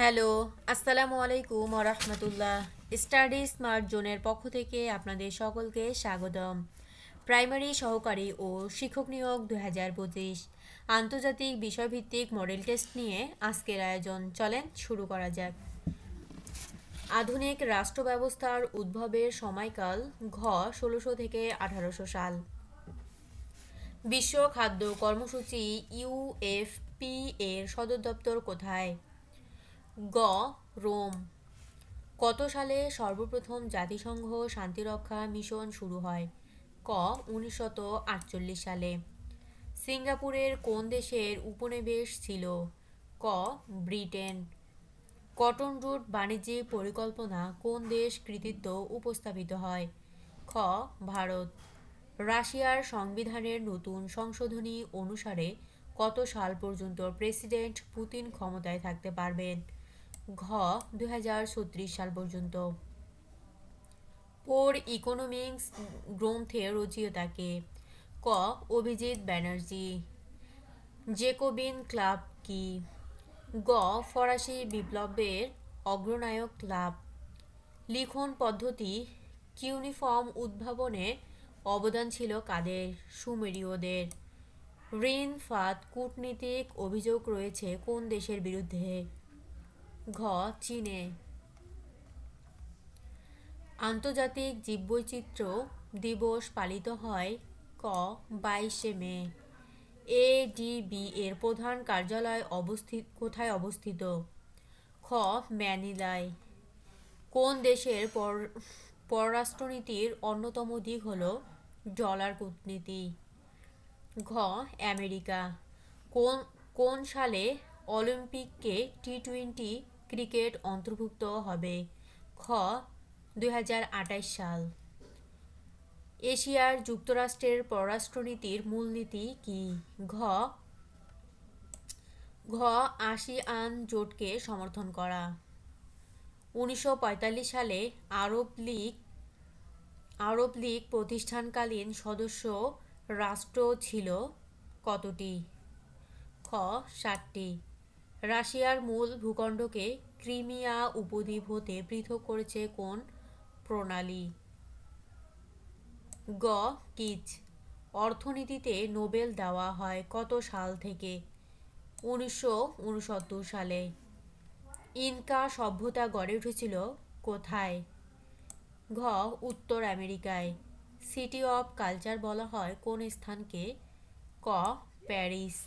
Hello, আসসালামু আলাইকুম রহমতুল্লাহ। Study smart জোনের পক্ষ থেকে আপনাদের সকলকে স্বাগতম। প্রাইমারি সহকারী ও শিক্ষক নিয়োগ দু হাজার পঁচিশ। আন্তর্জাতিক বিষয়ভিত্তিক মডেল টেস্ট নিয়ে আজকের আয়োজন চলেন, শুরু করা যাক। আধুনিক রাষ্ট্র ব্যবস্থার উদ্ভবের সময়কাল ঘ ষোলোশো থেকে আঠারোশো সাল। বিশ্ব খাদ্য কর্মসূচি ইউএফপি এর সদর দপ্তর কোথায়? গ, রোম। কত সালে সর্বপ্রথম জাতিসংঘ শান্তিরক্ষা মিশন শুরু হয়? ক, উনিশশত আটচল্লিশ সালে। সিঙ্গাপুরের কোন দেশের উপনিবেশ ছিল? ক, ব্রিটেন। কটন রুট বাণিজ্যিক পরিকল্পনা কোন দেশ কৃতিত্ব উপস্থাপিত হয়? খ, ভারত। রাশিয়ার সংবিধানের নতুন সংশোধনী অনুসারে কত সাল পর্যন্ত প্রেসিডেন্ট পুতিন ক্ষমতায় থাকতে পারবেন? ঘ দু হাজার ছত্রিশ সাল পর্যন্ত। পোর ইকোনমিক্স গ্রন্থে রচয়িতাকে ক, অভিজিৎ ব্যানার্জি, জেকোবিন ক্লাব কি গ, ফরাসি বিপ্লবের অগ্রনায়ক ক্লাব। লিখন পদ্ধতি কিউনিফর্ম উদ্ভাবনে অবদান ছিল কাদের? সুমেরীয়দের। ঋণ, ফাঁদ, কূটনীতিক অভিযোগ রয়েছে কোন দেশের বিরুদ্ধে? ঘ, চীনে। আন্তর্জাতিক জীববৈচিত্র্য দিবস পালিত হয় ক, বাইশে মে। এডিবি এর প্রধান কার্যালয় অবস্থিত কোথায় অবস্থিত? খ, ম্যানিলায়। কোন দেশের পর, পররাষ্ট্রনীতির অন্যতম দিক হল ডলার কূটনীতি? ঘ, আমেরিকা। কোন কোন সালে অলিম্পিককে টি টোয়েন্টি ক্রিকেট অন্তর্ভুক্ত হবে খ, দুই সাল। এশিয়ার যুক্তরাষ্ট্রের পররাষ্ট্রনীতির মূলনীতি কি? ঘ ঘ আশিয়ান জোটকে সমর্থন করা। উনিশশো পঁয়তাল্লিশ সালে আরব লীগ আরব লীগ প্রতিষ্ঠানকালীন সদস্য রাষ্ট্র ছিল কতটি? খ ষাটটি রাশিয়ার মূল ভূখণ্ডকে ক্রিমিয়া উপদ্বীপ হতে পৃথক করেছে কোন প্রণালী? গ. কিচ অর্থনীতিতে নোবেল দেওয়া হয় কত সাল থেকে? উনিশশো উনসত্তর সালে। ইনকা সভ্যতা গড়ে উঠেছিল কোথায়? ঘ. উত্তর আমেরিকায়। সিটি অফ কালচার বলা হয় কোন স্থানকে? ক. Paris.